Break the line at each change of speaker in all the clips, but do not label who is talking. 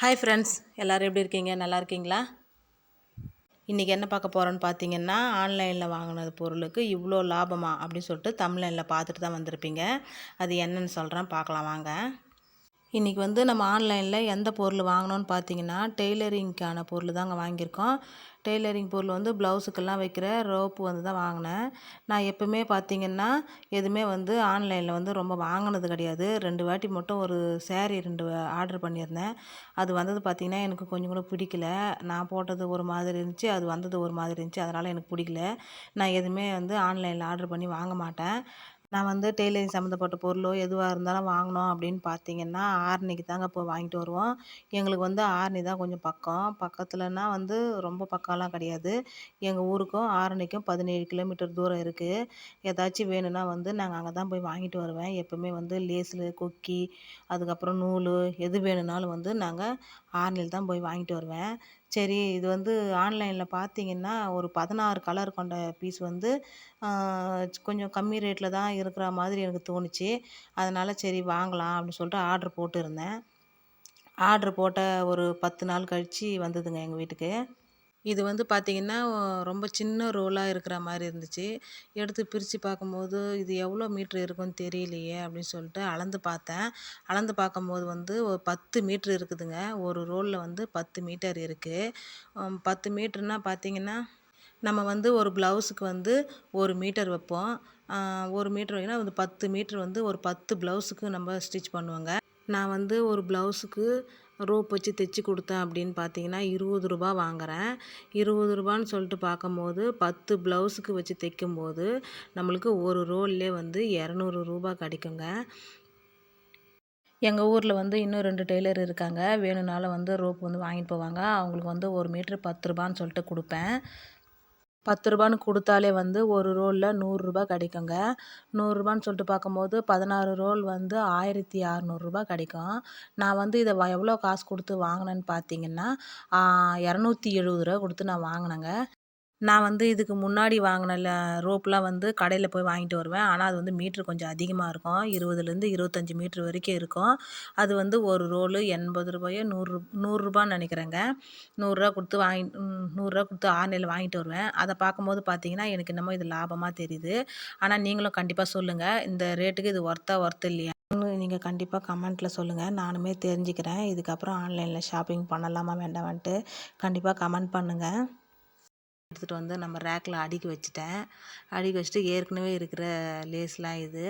hi friends எல்லோரும் எப்படி இருக்கீங்க நல்லா இருக்கீங்களா இன்றைக்கி என்ன பார்க்க போகிறோன்னு பார்த்தீங்கன்னா ஆன்லைனில் வாங்கினது பொருளுக்கு இவ்வளோ லாபமா அப்படின்னு சொல்லிட்டு தமிழ்நில பார்த்துட்டு தான் வந்திருப்பீங்க அது என்னன்னு சொல்கிறேன் பார்க்கலாம் வாங்க இன்றைக்கி வந்து நம்ம ஆன்லைனில் எந்த பொருள் வாங்கினோன்னு பார்த்தீங்கன்னா டெய்லரிங்க்கான பொருள் தாங்க வாங்கியிருக்கோம் டெய்லரிங் பொருள் வந்து ப்ளவுஸுக்கெல்லாம் வைக்கிற ரோப்பு வந்து தான் வாங்கினேன் நான் எப்போவுமே பார்த்திங்கன்னா எதுவுமே வந்து ஆன்லைனில் வந்து ரொம்ப வாங்கினது கிடையாது ரெண்டு வாட்டி மட்டும் ஒரு சேரீ ரெண்டு ஆர்டர் பண்ணியிருந்தேன் அது வந்தது பார்த்திங்கன்னா எனக்கு கொஞ்சம் கூட பிடிக்கல நான் போட்டது ஒரு மாதிரி இருந்துச்சு அது வந்தது ஒரு மாதிரி இருந்துச்சு அதனால் எனக்கு பிடிக்கல நான் எதுவுமே வந்து ஆன்லைனில் ஆர்டர் பண்ணி வாங்க மாட்டேன் நான் வந்து டெய்லரிங் சம்மந்தப்பட்ட பொருளோ எதுவாக இருந்தாலும் வாங்கினோம் அப்படின்னு பார்த்தீங்கன்னா ஆரணிக்கு தாங்க போய் வாங்கிட்டு வருவோம் எங்களுக்கு வந்து ஆரணி தான் கொஞ்சம் பக்கம் பக்கத்துலனா வந்து ரொம்ப பக்கம்லாம் கிடையாது எங்கள் ஊருக்கும் ஆரணிக்கும் பதினேழு கிலோமீட்டர் தூரம் இருக்குது ஏதாச்சும் வேணும்னா வந்து நாங்கள் அங்கே தான் போய் வாங்கிட்டு வருவேன் எப்போவுமே வந்து லேஸில் கொக்கி அதுக்கப்புறம் நூல் எது வேணும்னாலும் வந்து நாங்கள் ஆரணியில் தான் போய் வாங்கிட்டு வருவேன் சரி இது வந்து ஆன்லைனில் பார்த்தீங்கன்னா ஒரு பதினாறு கலர் கொண்ட பீஸ் வந்து கொஞ்சம் கம்மி ரேட்டில் தான் இருக்கிற மாதிரி எனக்கு தோணுச்சு அதனால் சரி வாங்கலாம் அப்படின்னு சொல்லிட்டு ஆர்டர் போட்டு இருந்தேன் ஆர்டர் போட்ட ஒரு பத்து நாள் கழித்து வந்ததுங்க எங்கள் வீட்டுக்கு இது வந்து பார்த்திங்கன்னா ரொம்ப சின்ன ரோலாக இருக்கிற மாதிரி இருந்துச்சு எடுத்து பிரித்து பார்க்கும்போது இது எவ்வளோ மீட்ரு இருக்குன்னு தெரியலையே அப்படின்னு சொல்லிட்டு அளந்து பார்த்தேன் அளந்து பார்க்கும்போது வந்து ஒரு பத்து மீட்ரு இருக்குதுங்க ஒரு ரோலில் வந்து பத்து மீட்டர் இருக்குது பத்து மீட்ருன்னா பார்த்தீங்கன்னா நம்ம வந்து ஒரு ப்ளவுஸுக்கு வந்து ஒரு மீட்டர் வைப்போம் ஒரு மீட்டர் வைக்கணும் வந்து பத்து மீட்ரு வந்து ஒரு பத்து ப்ளவுஸுக்கு நம்ம ஸ்டிச் பண்ணுவோங்க நான் வந்து ஒரு ப்ளவுஸுக்கு ரோப் வச்சு தைச்சி கொடுத்தேன் அப்படின்னு பார்த்தீங்கன்னா இருபது ரூபா வாங்குகிறேன் இருபது ரூபான்னு சொல்லிட்டு பார்க்கும்போது பத்து ப்ளவுஸுக்கு வச்சு தைக்கும்போது நம்மளுக்கு ஒரு ரோல்லே வந்து இரநூறு ரூபா கிடைக்குங்க எங்கள் ஊரில் வந்து இன்னும் ரெண்டு டெய்லர் இருக்காங்க வேணும்னாலும் வந்து ரோப் வந்து வாங்கிட்டு போவாங்க அவங்களுக்கு வந்து ஒரு மீட்ரு பத்து ரூபான்னு சொல்லிட்டு கொடுப்பேன் பத்து ரூபான்னு கொடுத்தாலே வந்து ஒரு ரோலில் நூறுரூபா கிடைக்குங்க நூறுரூபான்னு சொல்லிட்டு பார்க்கும்போது பதினாறு ரோல் வந்து ஆயிரத்தி அறநூறுரூபா கிடைக்கும் நான் வந்து இதை எவ்வளோ காசு கொடுத்து வாங்கினேன்னு பார்த்தீங்கன்னா இரநூத்தி எழுபது ரூபா கொடுத்து நான் வாங்கினேங்க நான் வந்து இதுக்கு முன்னாடி வாங்கின ரோப்லாம் வந்து கடையில் போய் வாங்கிட்டு வருவேன் ஆனால் அது வந்து மீட்ரு கொஞ்சம் அதிகமாக இருக்கும் இருபதுலேருந்து இருபத்தஞ்சி மீட்ரு வரைக்கும் இருக்கும் அது வந்து ஒரு ரோலு எண்பது ரூபாயோ நூறு நூறுரூபான்னு நினைக்கிறேங்க நூறுரூவா கொடுத்து வாங்கி நூறுரூவா கொடுத்து ஆன்லைனில் வாங்கிட்டு வருவேன் அதை பார்க்கும்போது பார்த்தீங்கன்னா எனக்கு என்னமோ இது லாபமாக தெரியுது ஆனால் நீங்களும் கண்டிப்பாக சொல்லுங்கள் இந்த ரேட்டுக்கு இது ஒர்த்தா ஒர்த்து இல்லையா நீங்கள் கண்டிப்பாக கமெண்ட்டில் சொல்லுங்கள் நானுமே தெரிஞ்சுக்கிறேன் இதுக்கப்புறம் ஆன்லைனில் ஷாப்பிங் பண்ணலாமா வேண்டாமான்ட்டு கண்டிப்பாக கமெண்ட் பண்ணுங்கள் எடுத்துகிட்டு வந்து நம்ம ரேக்கில் அடுக்கி வச்சுட்டேன் அடுக்கி வச்சுட்டு ஏற்கனவே இருக்கிற லேஸ்லாம் இது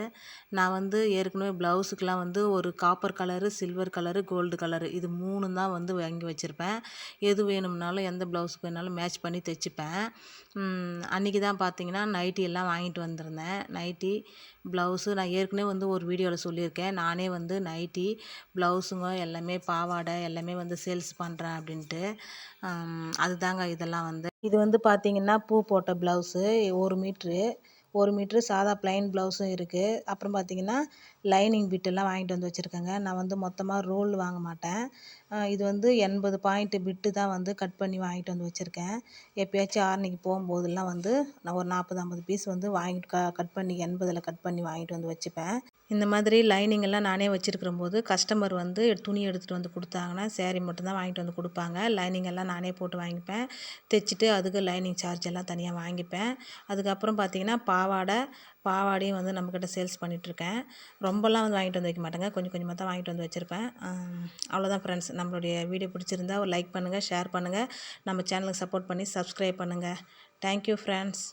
நான் வந்து ஏற்கனவே ப்ளவுஸுக்கெலாம் வந்து ஒரு copper colour silver colour gold colour இது மூணு தான் வந்து வாங்கி வச்சுருப்பேன் எது வேணும்னாலும் எந்த ப்ளவுஸுக்கு வேணாலும் மேட்ச் பண்ணி தைச்சிப்பேன் அன்றைக்கி தான் பார்த்தீங்கன்னா நைட்டி எல்லாம் வாங்கிட்டு வந்திருந்தேன் நைட்டி ப்ளவுஸு நான் ஏற்கனவே வந்து ஒரு வீடியோவில் சொல்லியிருக்கேன் நானே வந்து நைட்டி ப்ளவுஸுங்க எல்லாமே பாவாடை எல்லாமே வந்து சேல்ஸ் பண்ணுறேன் அப்படின்ட்டு அதுதாங்க இதெல்லாம் வந்து இது வந்து பார்த்தீங்கன்னா பூ போட்ட ப்ளவுஸு ஒரு மீட்ரு ஒரு மீட்ரு சாதா ப்ளைன் ப்ளவுஸும் இருக்குது அப்புறம் பார்த்தீங்கன்னா லைனிங் பிட்டெல்லாம் வாங்கிட்டு வந்து வச்சுருக்கேங்க நான் வந்து மொத்தமாக ரோல் வாங்க மாட்டேன் இது வந்து எண்பது பாயிண்ட்டு பிட்டு தான் வந்து கட் பண்ணி வாங்கிட்டு வந்து வச்சுருக்கேன் எப்பயாச்சும் ஆரணிக்கு போகும்போதெல்லாம் வந்து நான் ஒரு நாற்பது ஐம்பது பீஸ் வந்து வாங்கிட்டு க கட் பண்ணி எண்பதில் கட் பண்ணி வாங்கிட்டு வந்து வச்சுப்பேன் இந்த மாதிரி லைனிங் எல்லாம் நானே வச்சுருக்கிற போது கஸ்டமர் வந்து துணி எடுத்துகிட்டு வந்து கொடுத்தாங்கன்னா சேரீ மட்டும்தான் வாங்கிட்டு வந்து கொடுப்பாங்க லைனிங் எல்லாம் நானே போட்டு வாங்கிப்பேன் தைச்சிட்டு அதுக்கு லைனிங் சார்ஜ் எல்லாம் தனியாக வாங்கிப்பேன் அதுக்கப்புறம் பார்த்திங்கன்னா பாவாடை பாவாடையும் வந்து நம்மக்கிட்ட சேல்ஸ் பண்ணிகிட்ருக்கேன் ரொம்பலாம் வந்து வாங்கிட்டு வந்து வைக்க மாட்டேங்க கொஞ்சம் கொஞ்சமாக தான் வாங்கிட்டு வந்து வச்சுருப்பேன் அவ்வளோதான் ஃப்ரெண்ட்ஸ் நம்மளுடைய வீடியோ பிடிச்சிருந்தா ஒரு லைக் பண்ணுங்கள் ஷேர் பண்ணுங்கள் நம்ம சேனலுக்கு சப்போர்ட் பண்ணி சப்ஸ்கிரைப் பண்ணுங்கள் தேங்க்யூ ஃப்ரெண்ட்ஸ்